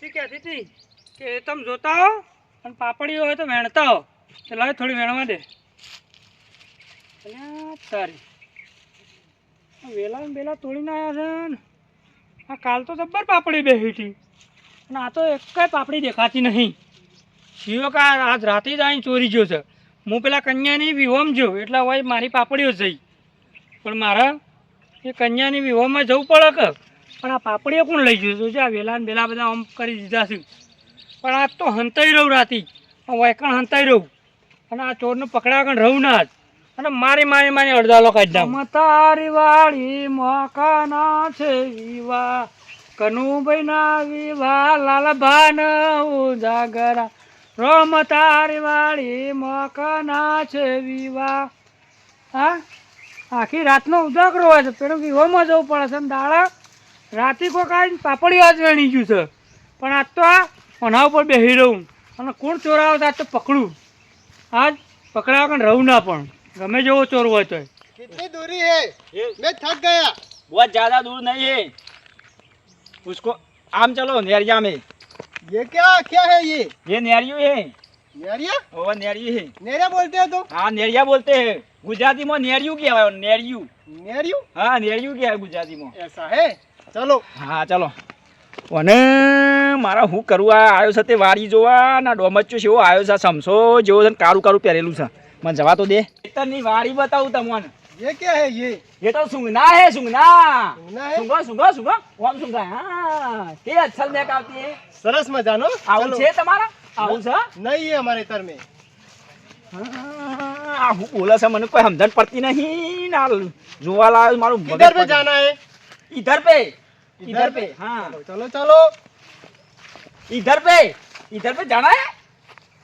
ડોસી કહેતી હતી કે તમે જોતા હો અને પાપડીઓ હોય તો વેણતા હો. એટલે હવે થોડી વેણવા દે. તારી. આ વેલા બેલા તોડીને આવ્યા છે ને. આ કાલ તો જબ્બર પાપડી બેસી હતી. અને આ તો એક પાપડી દેખાતી નહીં. શિવો કા આજ રાતે જ આવીને ચોરી ગયો છે. હું પેલા કન્યાની વિહોમ જો એટલે હોય મારી પાપડીઓ જઈ. પણ મારા એ કન્યાની વિહોમાં જવું પડે કે? પણ આ પાપડીઓ કોણ લઈ ગયું? છે આ વેલા ને બેલા બધા આમ કરી દીધા છે. પણ આજ તો હંતાઈ રહું રાતી. વાયકણ હંતાઈ રહું. અને આ ચોરને પકડા પણ રહું ના જ. અને મારી મારી મારી અડધાલો કાઢી દઉં તારી વાળી મકાના છે વિવા કનુભાઈ ના વિવા લાલભાન ઉજાગરા. રોમ તારી વાળી મકાના છે વિવા હા? આખી રાતનો ઉજાગરો હોય છે. પેલું વિહોમાં જવું પડે છે ને દાડા? રાતિકો કોક આવીને પાપડી વાત વેણી ગયું છે. પણ આજ તો આ અના ઉપર બેસી રહું. અને કોણ ચોરાવો તો આજ તો પકડું. આજ પકડાવા કે રહું ના પણ. ગમે જેવો ચોર હોય તો કેટલી દૂરી હે? મેં થક ગયા. બહુ જ્યાદા દૂર નહીં હે. उसको आम चलो नेरिया में ये क्या क्या है ये ये नेरियो है नेरिया ओ नेरियो है नेरिया बोलते हो तो हाँ नेरिया बोलते हैं गुजराती में नेरियो क्या है नेरियो नेरियो हाँ नेरियो क्या है गुजराती में चलो હા ચલો અને મારા હું કરવું આ આવ્યો છે તે વાડી જોવા ના ડોમચ્ચો જેવો આવ્યો છે સમસો જેવો છે ને કારું કારું પહેરેલું છે મને જવા તો દે ખેતરની વાડી બતાવું તમને ये क्या है ये ये तो सुंगना है सुंगना सुंगना है? सुंगो सुंगो सुंगो ओम सुंगा हाँ के अच्छा देख આવતી है सरस मजा नो આવું છે તમારા આવું છે नहीं है हमारे तर में હા, આ હું બોલે છે મને કોઈ સમજણ પડતી નહીં ના જોવા લાવ્યો મારું મગજ किधर पे પડી. जाना है इधर पे इधर इधर पे? पे हाँ चलो चलो इधर पे इधर पे जाना है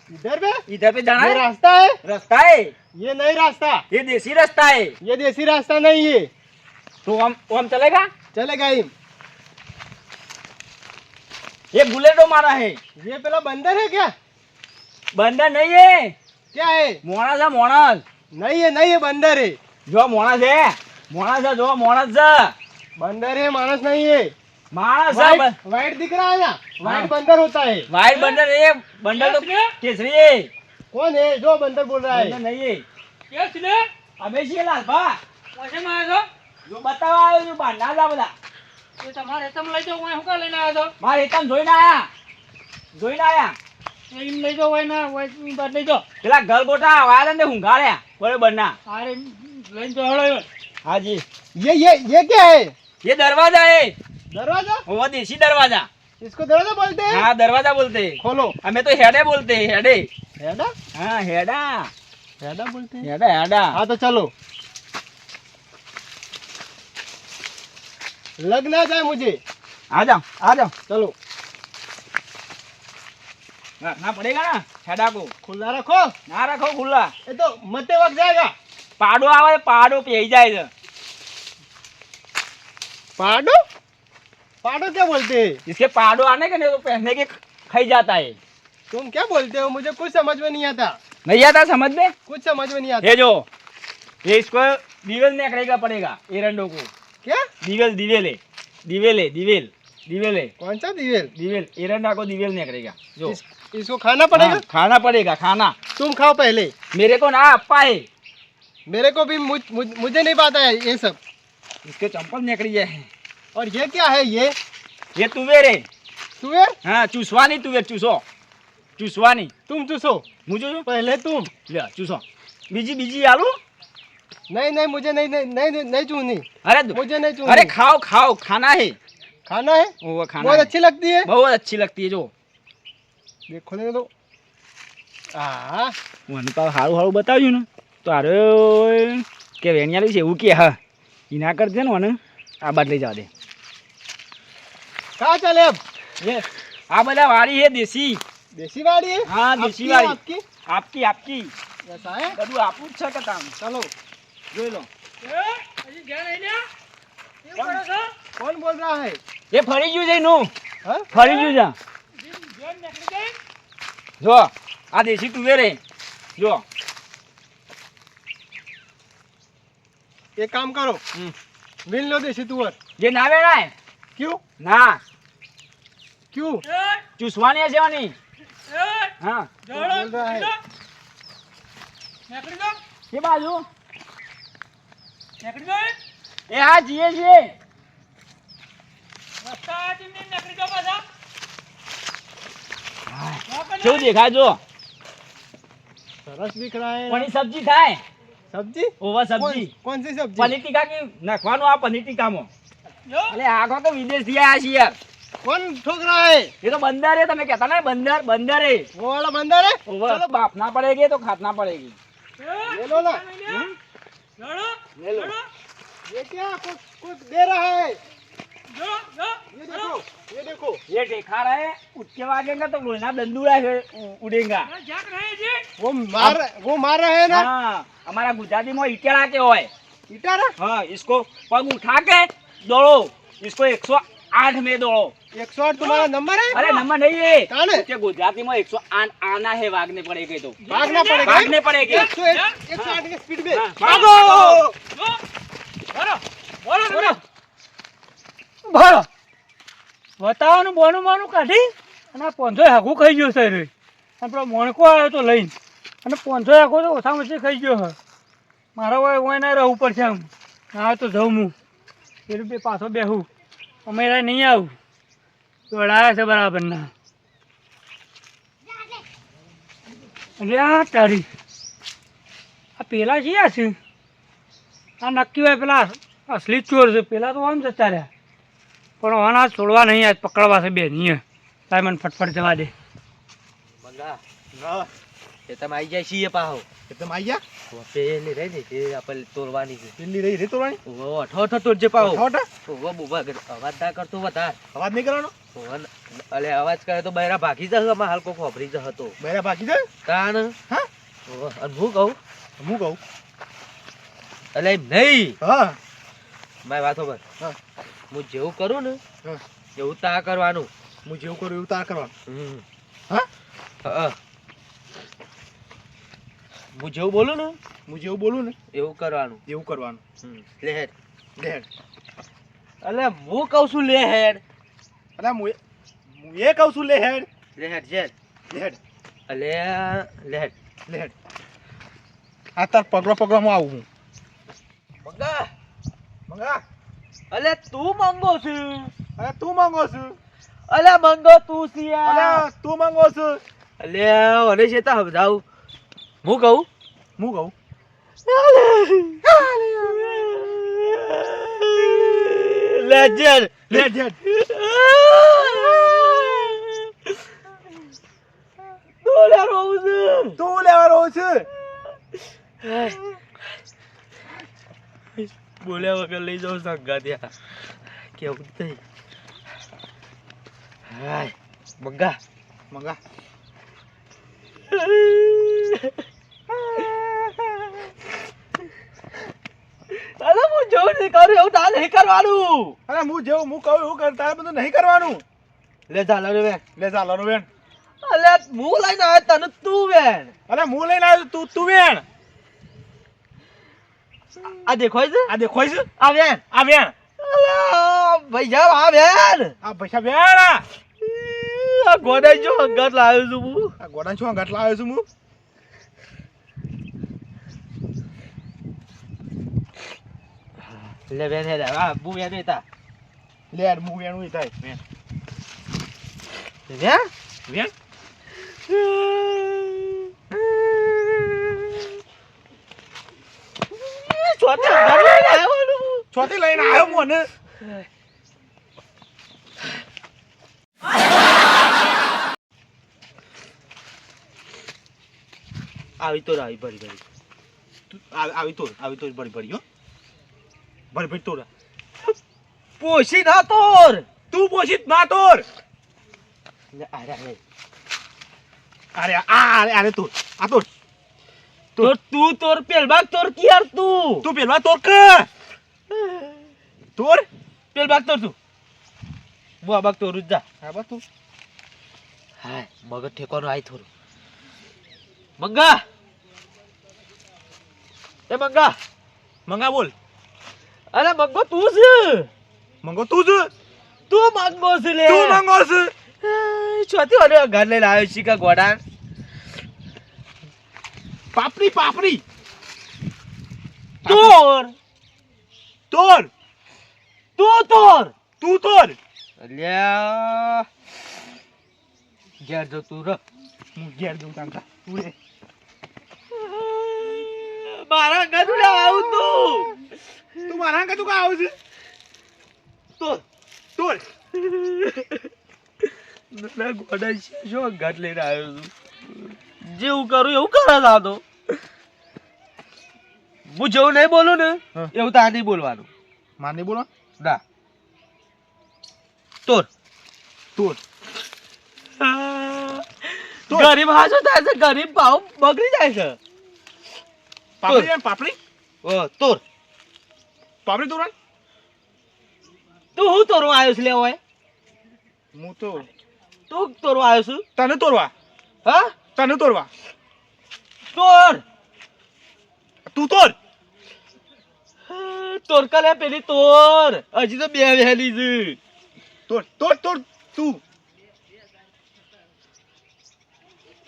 इधर पे इधर पे जाना ये है रास्ता है रास्ता है ये नहीं रास्ता ये देसी रास्ता है ये देसी रास्ता नहीं है तो हम वो हम चलेगा चलेगा ही ये बुलेटो मारा है ये पहला बंदर है क्या बंदर नहीं है क्या है मोणस है मोणस नहीं है नहीं है बंदर है जो मोणस है मोणस है जो मोणस है बंदर है मानस नहीं है माणस है व्हाइट व्हाइट दिख रहा है ना व्हाइट बंदर होता है वाइट बंदर है बंदर तो केसरी है कौन है जो बंदर बोल रहा बंदर है नहीं है કે છે ને अबे ये लाल बा વશેમાં આવ્યો જો બતાવવા આવ્યો છું બાંધા જા બધા છો એ તમારે તમે લઈ જાઓ હું શું લઈને આવ્યો મારે એકદમ જોઈને આયા જોઈને આયા છો એમ લઈ જાઓ હોય ના હોય એમ બાદ લઈ જાઓ પેલા ગલગોટા વાળા ને હુંગાડ્યા બરોબર ના અરે લઈને તો હળો હાજી ये ये ये क्या है ये दरवाजा है दरवाजा वो देसी दरवाजा इसको दरवाजा बोलते हैं हाँ दरवाजा बोलते हैं खोलो हमें तो हेडे बोलते हैं हेडे हेडा हाँ हेडा हेडा बोलते हैं हेडा हेडा हाँ तो चलो लग ना जाए मुझे आ जाओ आ जाओ चलो रखना पड़ेगा ना हेडा को खुला रखो ना रखो खुला ये तो मते वक्त जाएगा पाडो आवे पाडो पे जाए છે पाडो? पाडो क्या बोलते? हैं इसके पाडो आने के नहीं तो पहनने के खाई जाता है। तुम क्या बोलते हो? मुझे कुछ समझ में नहीं आता। नहीं आता समझ में? कुछ समझ में नहीं आता। ये जो ये इसको दीवेल निकलेगा पड़ेगा एरंडो को। क्या? दिवेल दिवेल है। दिवेल है दिवेल दिवेल है। कौन सा दिवेल? दिवेल एरंडा को दिवेल निकलेगा जो। इस, इसको खाना पड़ेगा? हाँ, खाना पड़ेगा खाना। तुम खाओ पहले। मेरे को ना अप्पा है। मेरे को भी मुझ, मुझ, मुझे नहीं पता है ये सब। इसके चंपल निकली है और ये क्या है ये ये तुवेर है तुवेर हाँ चूसवानी तुवेर चूसो चूसवानी तुम चूसो मुझे जो पहले तुम ले चूसो बीजी बीजी आलू नहीं नहीं मुझे नहीं नहीं नहीं नहीं, नहीं चूनी अरे दो- मुझे नहीं चूनी अरे खाओ खाओ खाना है खाना है वो खाना बहुत है। अच्छी लगती है बहुत अच्छी लगती है जो देखो देखो तो હા મને તો સારું સારું બતાવ્યું ને તો અરે કે વેણિયાલી છે એવું કે હા ઈના કરજે ને મને આ બાદ લઈ જવા દે. કા ચાલે આ બધા વાડી હે દેશી. દેશી વાડી હા? દેશી વાડી આપકી? આપકી આપકી. બધું આપું જ છે કે કામ ચાલો જોઈ લો. કોણ? બોલ રહા હે? એ ફરી ગયું છે એનું. ફરી ગયું જા જો આ દેશી તુવેર હે જો. એક કામ કરો. મિલ લો દેશી તુવર જે ના ક્યું? ના. ક્યું? ચૂસવાની છે જવાની હા. નીકળી દો કે બાજુ. નીકળી દો એ હા જીએ જીએ કેવું દેખાય જો. સરસ દીખ રહા પણ સબ્જી થાય સબ્જી? ઓવા સબ્જી. કોણ સી સબ્જી? પનીર ટીકા કે નાખવાનું આ પનીર ટીકામાં? એટલે આખો તો વિદેશથી આયા છીએ. કોણ છોકરા એ એ તો બંદર તમે કહેતા ને બંદર બંદર એ. ઓળો બંદર એ? ચલો બાપ ના પડેગી તો ખાત ના પડેગી લે લો લા લે લો લે લો ये क्या कुछ कुछ दे रहा ये देखो ये देखा रहा है उसके बाद वो मार वो मार रहे हैं ना हमारा गुजराती में इटारा के होए हाँ इसको पग उठा के दौड़ो इसको एक सौ आठ में दौड़ो एक सौ आठ तुम्हारा नंबर है अरे नंबर नहीं है कौन गुजराती में एक सौ आठ आना है भागने पड़ेगा तो भागना पड़ेगा भागने पड़ेगा एक सौ आठ के स्पीड में भागो बोलो बोलो બોલો બતાવવાનું, બોનું માનું કાઢી અને આ પોંચો હાગું ખાઈ ગયો છે અને પેલો મોણકો આવ્યો તો લઈને. અને પોંચો હાગો તો ઓછામાં ઓછી ખાઈ ગયો હે મારા હોય હું ના રહેવું પડશે આમ. હા તો જઉં હું. એ રૂપિયા પાછો બેહું. અમે નહીં આવું. દોડાયા છે બરાબરના. અરે આ તારી. આ પેલા છે છે? આ નક્કી હોય પેલા અસલી ચોર છે. પેલા તો આમ જતા રહ્યા. પણ ઓના છોડવા નહીં આજ પકડવા છે બેનીએ તારે મને ફટફટ જવા દે. બંગા એ તમે આવી જાય પાહો. એ તમે આવી જા પેલી રહી ને તે આપણે તોડવાની છે. પેલી રહી રે તોડવાની? ઓહો અઠો અઠો અવાજ ના કરતો વધાર. અવાજ નહીં કરવાનો? અલે અવાજ કરે તો બૈરા ભાગી જશે અમાર હાલ કોક વાપરી જશે તો. ભાગી જાય? કાન હા? હું કહું? હું કહું? અલે નહીં. હા. મારી વાતો પર હા. હું જેવું કરું ને. એવું તા કરવાનું. હું જેવું કરું એવું તા કરવાનું. હા? હા. જેવું બોલું ને હું જેવું બોલું ને એવું કરવાનું. એવું કરવાનું. લે હેડ. લે હેડ. અલે હું કહું છું લે હેડ. અલા હું એ- હું એ કહું છું લે હેડ. લે હેડ લે હેડ. અલે લે હેડ. લે હેડ. આ તાર પગલો પગલો હું આવું હું. મંગા. મંગા. અલે તું મંગો છું. અરે તું મંગો છું. અલે મંગો તું સિયા અલે તું મંગો છું. અલે મને છે તા સમજાવું. હું કહું? હું કહું? લેજર લે હેડ તું લે રોવું છું. તું લેવાનો છે. બોલ્યા વગર લઈ જાઉં સંગા ત્યાં કેવું નહીં હાય મંગા. મંગા. અરે હું જેવું નહીં કરું એવું તારે નહીં કરવાનું. અરે હું જેવું હું કહું એવું કર તારે બધું નહીં કરવાનું. લે ચાલો રે બેન. લે ચાલો બેન. અરે હું લઈને આવ્યો તને તું બેન. અરે હું લઈને આવ્યો તું તું બેન. આ દેખાય છે આ દેખોય છે આ બેન આ અલા ભાઈ જાવ આ બેન આ પૈસા બેન આ. આ ગોડાઈ જો અંગત લાવ્યો છું હું. આ ગોડા છું ગટલા લાવ્યો છું હું. લે બેન હે આ બુ બેન હતા લે આ હું એનું હતા થાય બેન બેન બેન ચોથી લઈને આવ્યો ચોથી લઈને આવ્યો મને આવી તો આવી ભરી ભરી. આવી તો આવી તો ભરી ભરી હો. ભરી ભરી તોરા પોષી ના તોર. તું પોષિત ના તોર. અરે અરે. અરે આ અરે અરે આ તોડ તો તું તોર પેલ બાગ તોર કિયાર તું? તું પેલા તોડ કે? તોડ પેલ બાગ તોર તું. હું આ બાગ તોરું જ હા બસ તું. હાય મગજ ઠેકોનો આય થોડું. મંગા! એ મંગા! મંગા બોલ. અરે મંગો તું છે મંગો તું જ? તું મંગો છે લે. તું મંગો છે ચોથી વાર ઘર લઈને આવ્યો શીખા ગોડા પાપડી પાપડી તોર. તોર. તું તોર. તું તોર. અલ્યા. ઘેર જો તું ર હું ઘેર જઉં તાંકા તું રે. મારા ગધુડા આવું તું. તું મારા હાંકા તું કા આવું છે? તોર. તોર. ના ગોડા શું ઘર લઈને આવ્યો છું? જેવું કરું એવું કરે તા તો હું જેવું નહીં બોલું ને એવું તાર નહીં બોલવાનું. માર નહીં બોલવા ના. તોર. તોર. ગરીબ હાજો થાય છે ગરીબ ભાવ બગડી જાય છે. પાપડી પાપડી? ઓ તોર. પાપડી તોરણ તું હું તોરવા આવ્યો છું લેવો હું તો તું તોરવા આવ્યો છું. તને તોરવા? હા? તને તોરવા તોર તું તોર તોર કલે પેલી તોર હજી તો બે વહેલી છે. તોર તોર તોર તું.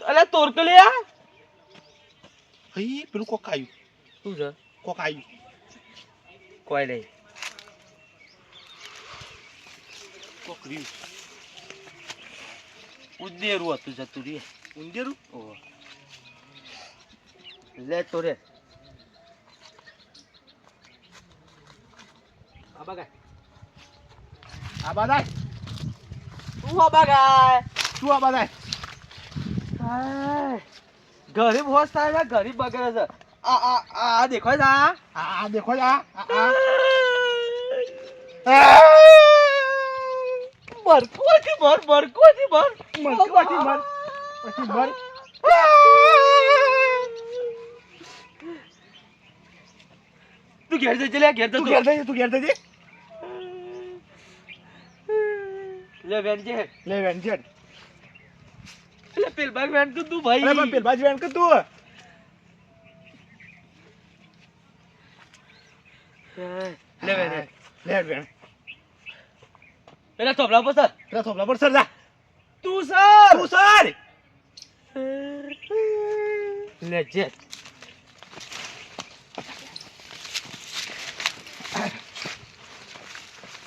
અલે તોર કલ્યા હઈ પેલું કોક આવ્યું શું છે? કોક આવ્યું કોઈ નહીં. કોક રહ્યું. ઉદ્દેરું હતું જતું રે ઉંદેરું ઓહો. લે તો રે. આબાગાય આબાગાય તું આબાગાય તું આબાગાય ગરીબ હોશ થાય ગરીબ બગડે છે. આ આ આ દેખો જા આ? દેખો જા આ મરકો થી મર મરકો થી મર. મરકો થી મર. પછી મર તું ઘેર જજે લે ઘેર જતો ઘેર જજે તું ઘેર જજે. લે વેન જે લે વેન છે લે પેલ બાગ વેન તું તું ભાઈ. અરે પેલ બાજુ વેન કર તું. લે વેન લે. વેન. પેલા થોભલા પર સર. પેલા થોપલા પર સર જા. તું સર. તું સર. લે જે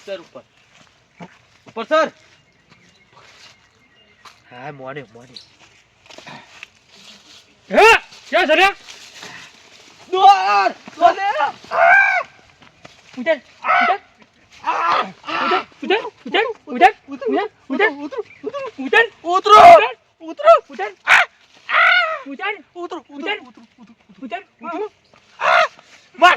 સર ઉપર. ઉપર, સર. હા મોને મોને હે? ક્યાં સર્યા દોર! દોલે ઉતર ઉતર ઉતર ઉતર ઉતર ઉતર ઉતર ઉતરો ઉતરો ઉતર ઉતર ઉતર ઉતર ઉતર માર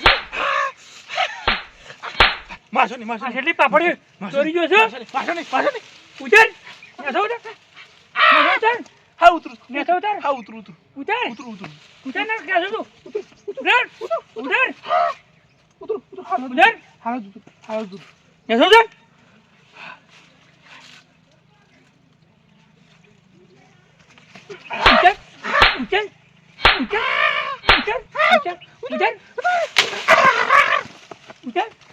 મારશો નહીં મારશો આ કેટલી પાપડી ચોરી ગયો છે? મારશો નહીં મારશો નહીં. ઉતર. નેસો ઉતર. ઉતર. હા ઉતરું નેસો ઉતર. હા ઉતરું ઉતરું. ઉતર. ઉતરું ઉતરું. ઉતર ને નેસો તું? ઉતર ઉતર. ઉતર ઉતર ઉતર. હા ઉતર. હા ઉતર હા ઉતર. નેસો ઉતર ઉતર ઉતર ઉતર ઉતર ઉતર. ઉતર. ઉતર.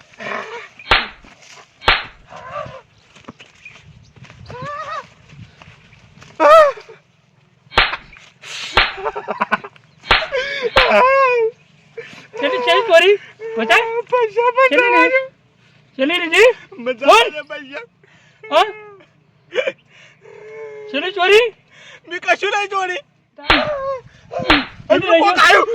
ચલી ચલી પોરી બચા પૈસા પૈસા ચલી રીજી બચા પૈસા હા ચલી ચોરી મે કશું નહીં ચોરી કોક આવ્યું